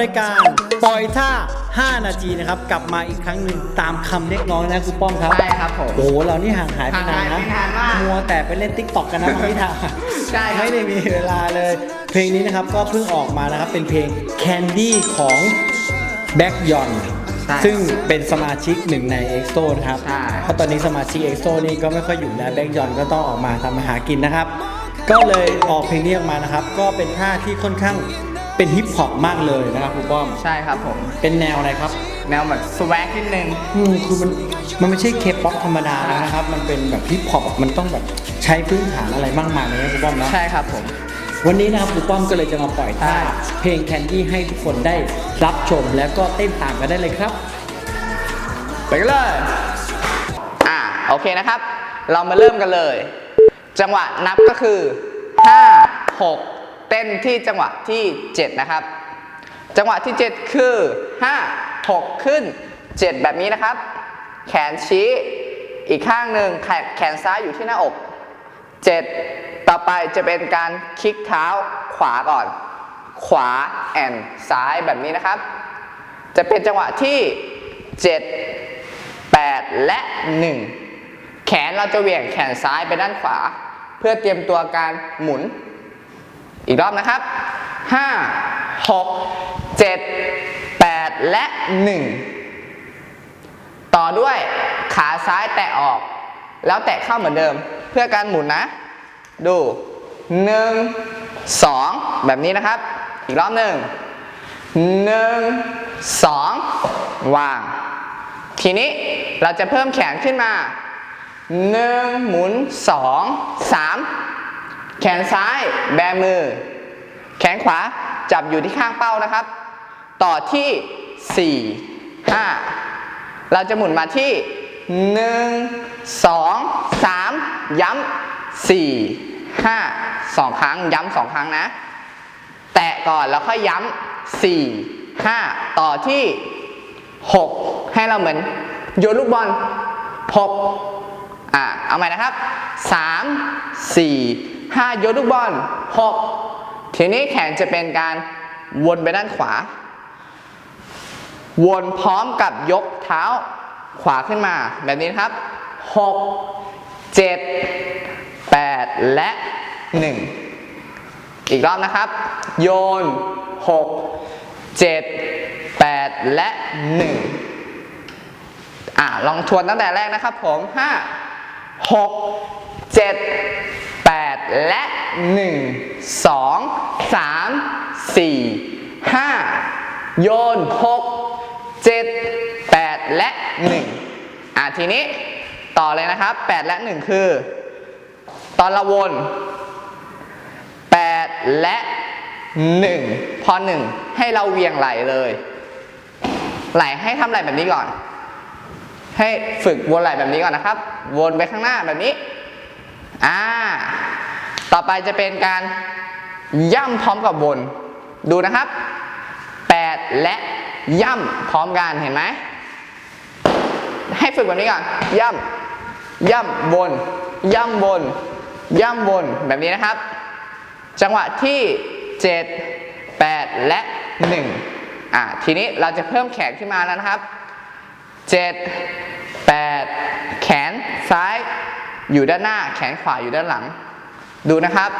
รายการปล่อยท่า 5 นาทีนะครับ กลับมาอีกครั้งหนึ่งตามคำเรียกร้องนะคุณป้อมครับใช่ครับผมโอ้โหเรานี่ห่างหายไปนานห่างหายนะไปนานมาก มัวแต่ไปเล่นติ๊กต็อกกันนะบางทีทางใช่ครับ ไม่ได้มีเวลาเลย เพลงนี้นะครับก็เพิ่งออกมานะครับ เป็นเพลง Candy ของแบ็กยอนใช่ซึ่งเป็นสมาชิกหนึ่งใน EXO นะครับ ใช่ เพราะตอนนี้สมาชิก EXO นี่ก็ไม่ค่อยอยู่แล้วแบ็กยอนก็ต้องออกมาทำมาหากินนะครับ ก็เลยออกเพลงนี้ออกมานะครับ ก็เป็นท่าที่ค่อนข้าง เป็นฮิปฮอปมากเลยนะครับคุณป้อม ใช่ครับผม เป็นแนวอะไรครับ แนวแบบสวักนิดนึง อืมคือมันมันไม่ใช่เคป๊อปธรรมดานะครับ มันเป็นแบบฮิปฮอปมันต้องแบบใช้พื้นฐานอะไรมากมายเลยนะคุณป้อมนะใช่ครับผม วันนี้นะครับคุณป้อมก็เลยจะมาปล่อยท่าใช่เพลงแคนดี้ให้ทุกคนได้รับชมแล้วก็เต้นตามกันได้เลยครับ ไปกันเลย อ่าโอเคนะครับ เรามาเริ่มกันเลย จังหวะนับก็คือ 5 6 เต้นที่จังหวะที่ 7 นะครับ จังหวะที่ 7 คือ 5 6 ขึ้น 7 แบบนี้นะครับ แขนชี้อีกข้างหนึ่งแขนแขนซ้ายอยู่ที่หน้าอก 7 ต่อไปจะเป็นการคลิกเท้าขวาก่อน ขวาแอนซ้ายแบบนี้นะครับ จะเป็นจังหวะที่ 7 8 และ 1 แขนเราจะเหวี่ยงแขนซ้ายไปด้านขวา เพื่อเตรียมตัวการหมุน อีกรอบนะครับ 5 6 7 8 และ 1 ต่อด้วยขาซ้ายแตะออก แล้วแตะเข้าเหมือนเดิม เพื่อการหมุนนะ ดู 1 2 แบบนี้นะครับ อีกรอบหนึ่งหนึ่งสองวาง ทีนี้เราจะเพิ่มแขนขึ้นมาหนึ่งหมุนสองสาม แขนซ้ายแบมือ แขนขวาจับอยู่ที่ข้างเป้านะครับ ต่อที่สี่ห้าเราจะหมุนมาที่หนึ่งสองสามย้ำสี่ห้าสองครั้ง ย้ำสองครั้งนะ แตะก่อนแล้วค่อยย้ำสี่ห้าต่อที่หกให้เราเหมือนโยนลูกบอลหกอ่าเอาใหม่นะครับสา มสี่ห้าโยนลูกบอลหกทีนี้แขนจะเป็นการวนไปด้านขวา วนพร้อมกับยกเท้าขวาขึ้นมา แบบนี้ครับหกเจ็ดแปดและหนึ่งอีกรอบนะครับ โยน 6 7 8 และ 1 อ่าลองทวนตั้งแต่แรกนะครับผม 5 6 7 8 และ 1 2 3 4 5 โยน 6 7 8 และ 1 อ่าทีนี้ต่อเลยนะครับ 8 และ 1 คือ ตอนเราวน 8 และ 1 พอ 1 ให้เราเวียงไหลเลย ไหลให้ทำไหลแบบนี้ก่อน ให้ฝึกวนไหลแบบนี้ก่อนนะครับ วนไปข้างหน้าแบบนี้ อ่า ต่อไปจะเป็นการย่ำพร้อมกับวน ดูนะครับ 8 และย่ำพร้อมกันเห็นไหม ให้ฝึกแบบนี้ก่อน ย่ำ ย่ำบนย่ำบนย่ำบนแบบนี้นะครับ จังหวะที่ 7 8 และ 1 อะทีนี้เราจะเพิ่มแขนขึ้นมาแล้วนะครับ 7 8 แขนซ้าย อยู่ด้านหน้าแขนขวาอยู่ด้านหลัง ดูนะครับ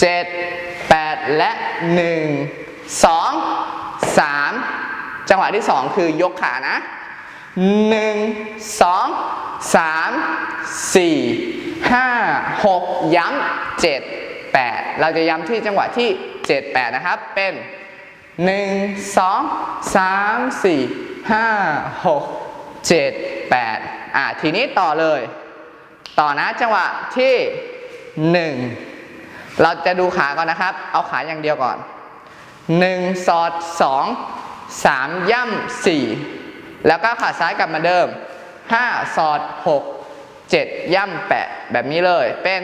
7 8 และ 1 2 3 จังหวะที่ 2 คือยกขานะหนึ่งสองสามสี่ห้าหกย้ำเจ็ดแปดเราจะย้ำที่จังหวะที่เจ็ดแปดนะครับ เป็นหนึ่งสองสามสี่ห้าหกเจ็ดแปดอะ ทีนี้ต่อเลย ต่อนะจังหวะที่หนึ่งเราจะดูขาก่อนนะครับ เอาขาอย่างเดียวก่อน 1 สอด 2 3 ย่ำ4แล้วก็ขาซ้ายกลับมาเดิม 5 สอด 6 7 ย่ำ8แบบนี้เลยเป็น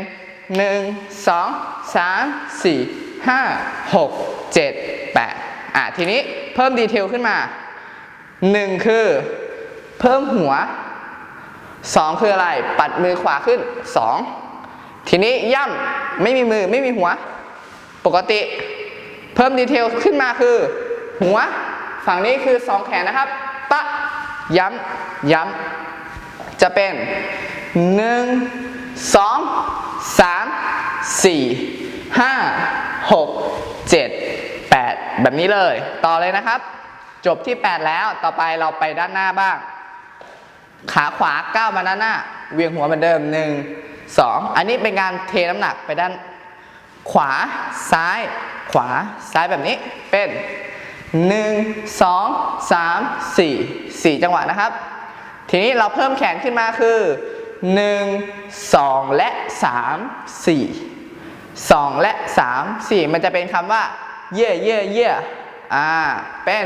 1 2 3 4 5 6 7 8อะทีนี้เพิ่มดีเทลขึ้นมา 1 คือ เพิ่มหัว 2 คืออะไร ปัดมือขวาขึ้น 2 ทีนี้ย่ำไม่มีมือไม่มีหัว ปกติ เพิ่มดีเทลขึ้นมาคือ หัว ฝั่งนี้คือ 2 แขนนะครับปะย้ำ ย้ำ จะเป็น 1 2 3 4 5 6 7 8 แบบนี้เลย ต่อเลยนะครับ จบที่ 8 แล้วต่อไปเราไปด้านหน้าบ้าง ขาขวาก้าวมาด้านหน้า เวียงหัวเหมือนเดิม1 2อันนี้เป็นการเทน้ำหนักไปด้าน ขวาซ้าย ขวาซ้ายแบบนี้เป็น1 2 3 4 4จังหวะนะครับ ทีนี้เราเพิ่มแขนขึ้นมาคือ1 2และ3 4 2และ3 4มันจะเป็นคำว่า เย่เย่เย่อ่าเป็น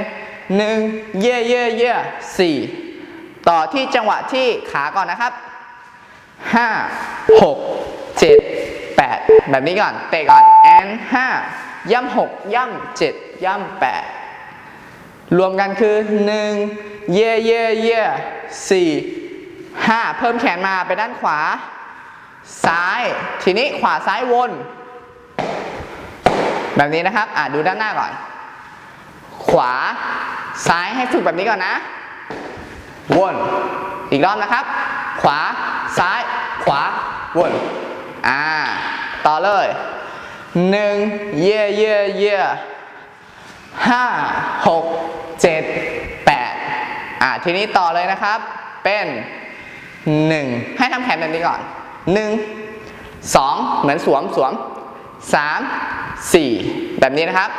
1เย่เย่เย่4 ต่อที่จังหวะที่ขาก่อนนะครับห้าหกเจ็ดแปดแบบนี้ก่อน เตะก่อน and ห้าย่ำหกย่ำเจ็ดย่ำแปดรวมกันคือหนึ่งเย่เย่เย่สี่ห้าเพิ่มแขนมาไปด้านขวา ซ้าย ทีนี้ขวาซ้ายวน แบบนี้นะครับ อะดูด้านหน้าก่อน ขวาซ้ายให้ฝึกแบบนี้ก่อนนะ วนอีกรอบนะครับ ขวาซ้าย ขวาวนอ่าต่อเลยหนึ่งเย่เย่เย่ห้าหกเจ็ดแปดอ่าทีนี้ต่อเลยนะครับ เป็นหนึ่งให้ทำแขนแบบนี้ก่อนหนึ่งสองเหมือนสวมสวมสามสี่แบบนี้นะครับ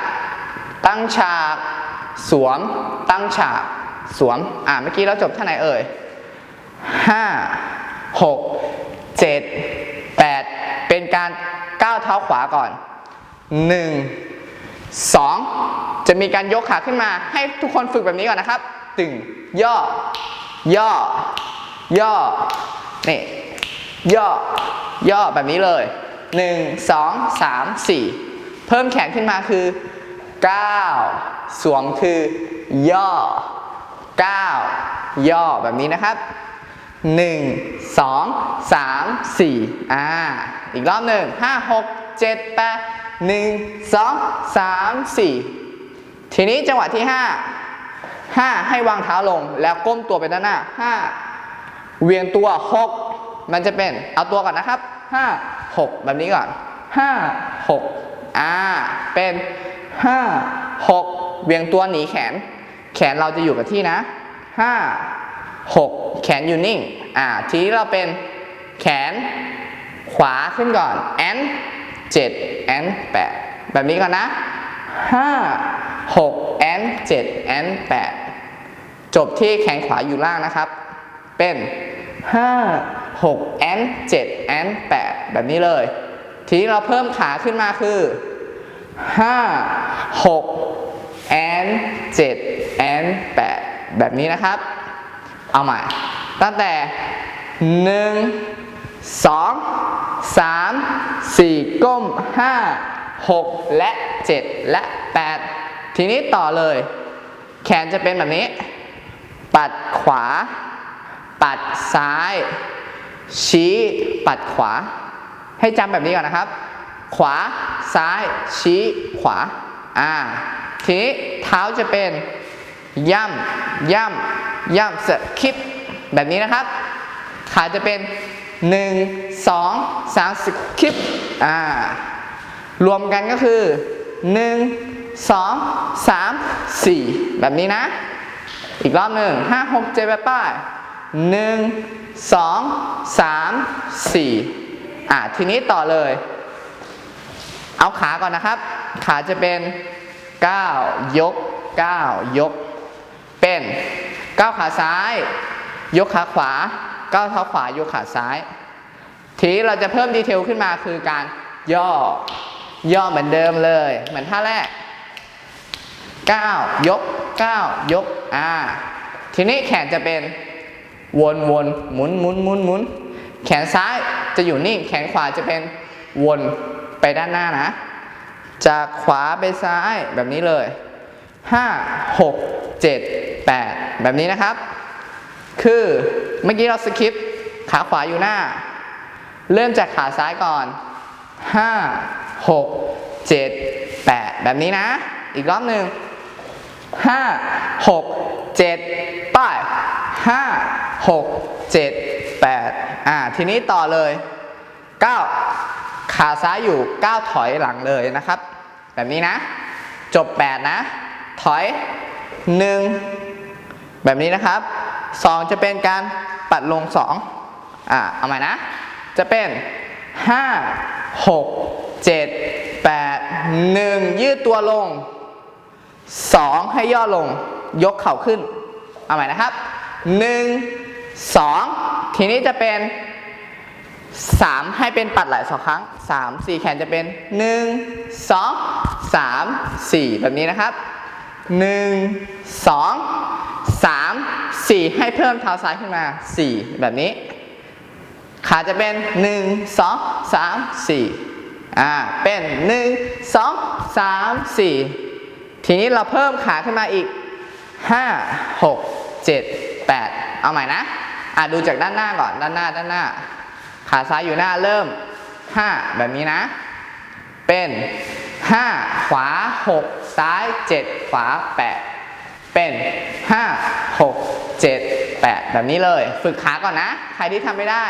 ตั้งฉาก สวมตั้งฉาก สวม อ่าเมื่อกี้เราจบท่าไหนเอ่ยห้าหกเจ็ดแปดเป็นการก้าวเท้าขวาก่อนหนึ่งสองจะมีการยกขาขึ้นมา ให้ทุกคนฝึกแบบนี้ก่อนนะครับ ตึง ย่อ ย่อ ย่อ นี่ ย่อ ย่อแบบนี้เลยหนึ่งสองสามสี่เพิ่มแขนขึ้นมาคือ9สวมคือย่อ 9 ย่อแบบนี้นะครับ 1 2 3 4อ่าอีกรอบหนึ่ง5 6 7 8 1 2 3 4 ทีนี้จังหวะที่ 5 5 ให้วางเท้าลงแล้วก้มตัวไปด้านหน้า 5 เวียงตัว 6 มันจะเป็นเอาตัวก่อนนะครับ 5 6 แบบนี้ก่อน 5 6อ่าเป็น 5 6 เวียงตัวหนีแขน แขนเราจะอยู่กับที่นะ 5 6 แขนอยู่นิ่ง อ่า ทีนี้เราเป็นแขนขวาขึ้นก่อน n 7 n 8แบบนี้ก่อนนะ 5 6 n 7 n 8จบที่แขนขวาอยู่ล่างนะครับ เป็น 5 6 n 7 n 8แบบนี้เลย ทีนี้เราเพิ่มขาขึ้นมาคือ 5 6 n 7 n 8 แบบนี้นะครับ เอาใหม่ ตั้งแต่ 1 2 3 4 ก้ม 5 6 และ 7 และ 8 ทีนี้ต่อเลย แขนจะเป็นแบบนี้ ปัดขวา ปัดซ้าย ชี้ปัดขวา ให้จำแบบนี้ก่อนนะครับ ขวาซ้าย ชี้ขวา อ่า ทีนี้เท้าจะเป็น ย่ำย่ำย่ำสคิปแบบนี้นะครับ ขาจะเป็น 1 2 3สคิปอ่ารวมกันก็คือ 1 2 3 4 แบบนี้นะ อีกรอบหนึ่งห้าหกเจ็ดแปดป้ายหนึ่งสองสามสี่ทีนี้ต่อเลย เอาขาก่อนนะครับ ขาจะเป็น 9 ยก 9 ยก เป็น9ขาซ้าย ยกขาขวา9เท้าขวายกขาซ้าย ทีนี้เราจะเพิ่มดีเทลขึ้นมาคือการย่อย่อเหมือนเดิมเลย เหมือนท่าแรก9ยก9ยกอ่าทีนี้แขนจะเป็นวนวนหมุนหมุนหมุนหมุนแขนซ้ายจะอยู่นิ่ง แขนขวาจะเป็นวนไปด้านหน้านะ จากขวาไปซ้ายแบบนี้เลย 5 6 7 8 แบบนี้นะครับ คือเมื่อกี้เราสคิปขาขวาอยู่หน้า เริ่มจากขาซ้ายก่อน 5 6 7 8 แบบนี้นะ อีกรอบหนึ่ง5 6 7ป้าย5 6 7 8อ่า ทีนี้ต่อเลย9ขาซ้ายอยู่9ถอยหลังเลยนะครับ แบบนี้นะ จบ8นะ ถอย 1 แบบนี้นะครับ 2 จะเป็นการปัดลง 2 อ่าเอาใหม่นะ จะเป็น 5 6 7 8 1 ยืดตัวลง 2 ให้ย่อลงยกเข่าขึ้น เอาใหม่นะครับ 1 2 ทีนี้จะเป็น 3 ให้เป็นปัดไหล่สองครั้ง 3 4 แขนจะเป็น 1 2 3 4 แบบนี้นะครับ 1 2 3 4ให้เพิ่มเท้าซ้ายขึ้นมา4แบบนี้ ขาจะเป็น1 2 3 4อ่าเป็น1 2 3 4ทีนี้เราเพิ่มขาขึ้นมาอีก5 6 7 8เอาใหม่นะอ่าดูจากด้านหน้าก่อนด้านหน้าด้านหน้า ขาซ้ายอยู่หน้าเริ่ม5แบบนี้นะ เป็น 5 ขวา 6 ซ้าย 7 ขวา 8 เป็น 5 6 7 8 แบบนี้เลย ฝึกขาก่อนนะ ใครที่ทำไม่ได้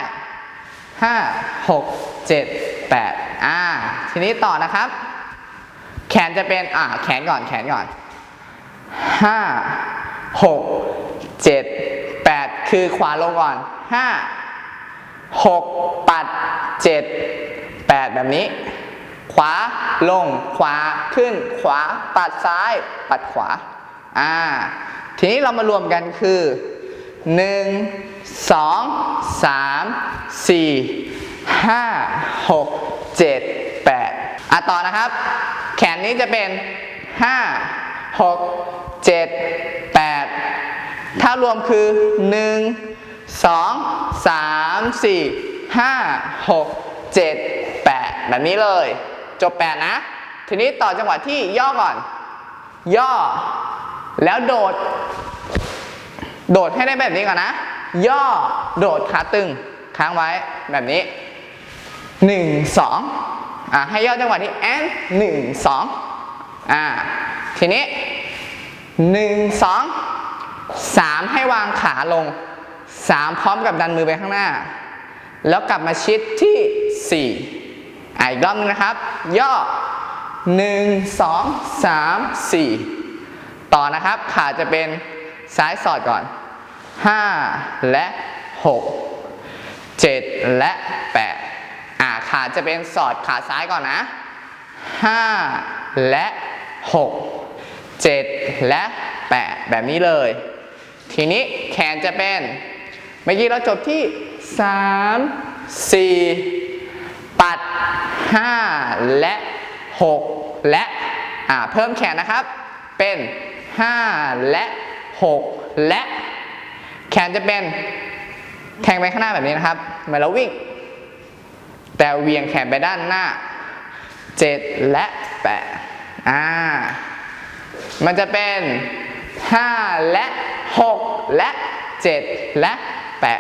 5 6 7 8 อ่า ทีนี้ต่อนะครับ แขนจะเป็น อ่า แขนก่อน แขนก่อน 5 6 7 8 คือขวาลงก่อน 5 6 ปัด 7 8 แบบนี้ ขวาลงขวาขึ้นขวาปัดซ้าย ปัดขวาอ่าทีนี้เรามารวมกันคือ 1 2 3 4 5 6 7 8อะต่อนะครับ แขนนี้จะเป็น 5 6 7 8 ถ้ารวมคือ 1 2 3 4 5 6 7 8 แบบนี้เลย จบ 8 นะ ทีนี้ต่อจังหวะที่ย่อก่อน ย่อ แล้วโดด โดดให้ได้แบบนี้ก่อนนะ ย่อโดดขาตึงค้างไว้แบบนี้หนึ่งสองอ่าให้ย่อจังหวะที่แอนหนึ่งสองอ่าทีนี้หนึ่งสองสามให้วางขาลงสามพร้อมกับดันมือไปข้างหน้า แล้วกลับมาชิดที่สี่ อ่าอีกรอบนึงนะครับ ย่อหนึ่งสองสามสี่ต่อนะครับ ขาจะเป็นซ้ายสอดก่อนห้าและหก7และ 8 อ่าขาจะเป็นสอดขาซ้ายก่อนนะ 5 และ 6 7 และ 8 แบบนี้เลย ทีนี้แขนจะเป็น เมื่อกี้เราจบที่ 3 4 ด 5 และ 6 และเพิ่มแขนนะครับ เป็น 5 และ 6 และ แขนจะเป็นแทงไปข้างหน้าแบบนี้นะครับเหมือนเราวิ่ง แต่เวียงแขนไปด้านหน้า 7 และ 8 อ่า มันจะเป็น 5 และ 6 และ 7 และ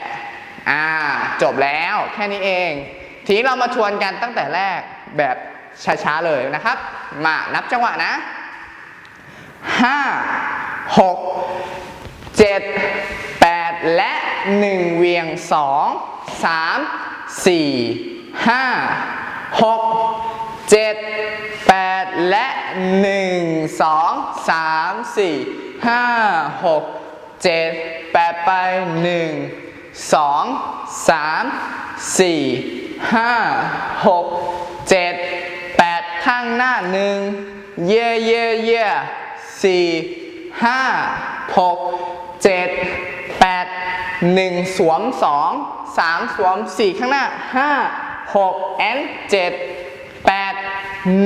8 อ่า จบแล้วแค่นี้เอง ทีนี้เรามาทวนกันตั้งแต่แรกแบบช้าๆเลยนะครับ มานับจังหวะนะ 5 6 7 8 และ 1 เวียง 2 3 4 5 6 7 8 และ 1 2 3 4 5 6 7 8 ไป 1 2 3 4 5 6 7 8ข้างหน้า1เย่เย่เย่สี่ห้าหกเจ็ดแปดหนึ่งสวมสองสามสวมสี่ข้างหน้าห้าหกแอนเจ็ดแปด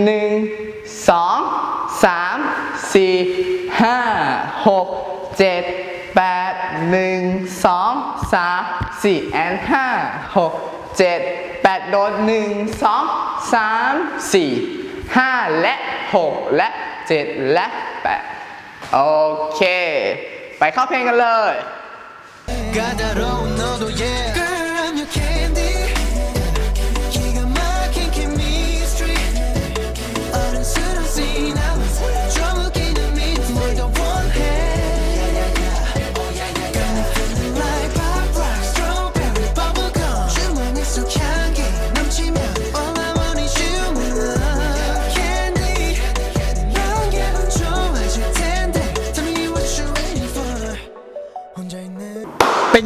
หนึ่งสองสามสี่ห้าหกเจ็ดแปดหนึ่งสองสามสี่แอนห้าหกเจ็ด แปดโดนหนึ่งสองสามสี่ห้าและหกและเจ็ดและแปดโอเค ไปเข้าเพลงกันเลย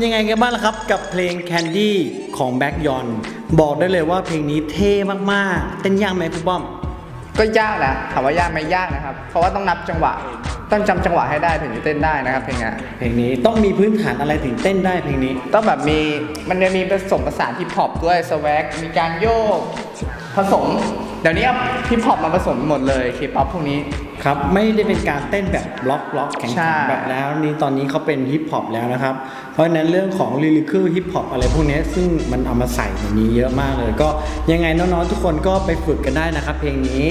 ยังไงกันบ้างล่ะครับ กับเพลง Candy ของแบ็กยอนบอกได้เลยว่าเพลงนี้เท่มากๆ เต้นยากไหมคุณป้อม ก็ยากนะถามว่ายากไหมยากนะครับ เพราะว่าต้องนับจังหวะ ต้องจำจังหวะให้ได้ถึงจะเต้นได้นะครับเพลงเนี้ยเพลงนี้ต้องมีพื้นฐานอะไรถึงเต้นได้เพลงนี้ ต้องแบบมีมันจะมีผสมผสานฮิปฮอปด้วยสวักมีการโยก ผสม เดี๋ยวนี้เอาฮิปฮอปมาผสมหมดเลยเคป๊อปพวกนี้ ครับไม่ได้เป็นการเต้นแบบบล็อกบล็อกแข็งใช่ ๆแบบแล้วนี่ตอนนี้เขาเป็นฮิปฮอปแล้วนะครับ เพราะฉะนั้นเรื่องของลิลิคือฮิปฮอปอะไรพวกนี้ซึ่งมันเอามาใส่ในนี้เยอะมากเลย ก็ยังไงน้องๆทุกคนก็ไปฝึกกันได้นะครับ เพลงนี้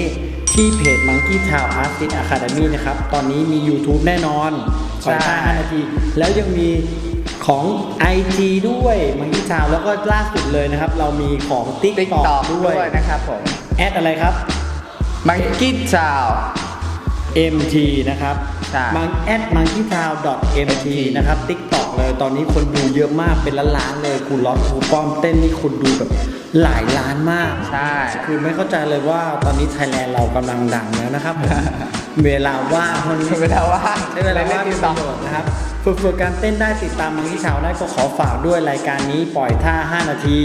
ที่เพจ Monkey Town Artist Academy นะครับ ตอนนี้มี YouTube แน่นอนคอยท่า5นาที แล้วยังมี ของ IG ด้วย Monkey Town แล้วก็ล่าสุดเลยนะครับ เรามีของ ติ๊ก TikTok ต็อกด้ด้ววยยนะครับผมแอดอะไรครับ มังกี้จาว MT นะครับใช่มังแอด monkeytown.mt นะครับ TikTok เลยตอนนี้คนดูเยอะมากเป็นล้านๆเลยคุณล็อตครูป้อมเต้นนี่คนดูแบบหลายล้านมาก ใช่ คือไม่เข้าใจเลยว่าตอนนี้ไทยแลนด์เรากำลังดังแล้วนะครับผม เวลาว่างคนเวลาว่างใช้เวลาว่างเล่เป็นนติ๊กปต็อระกโยชน์นะครับ ฝึกฝึกการเต้นได้ติดตามมังที่เช้าได้ก็ขอฝากด้วยรายการนี้ปล่อยท่า 5 นาที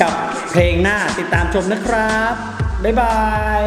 กับเพลงหน้าติดตามชมนะครับ บ๊ายบาย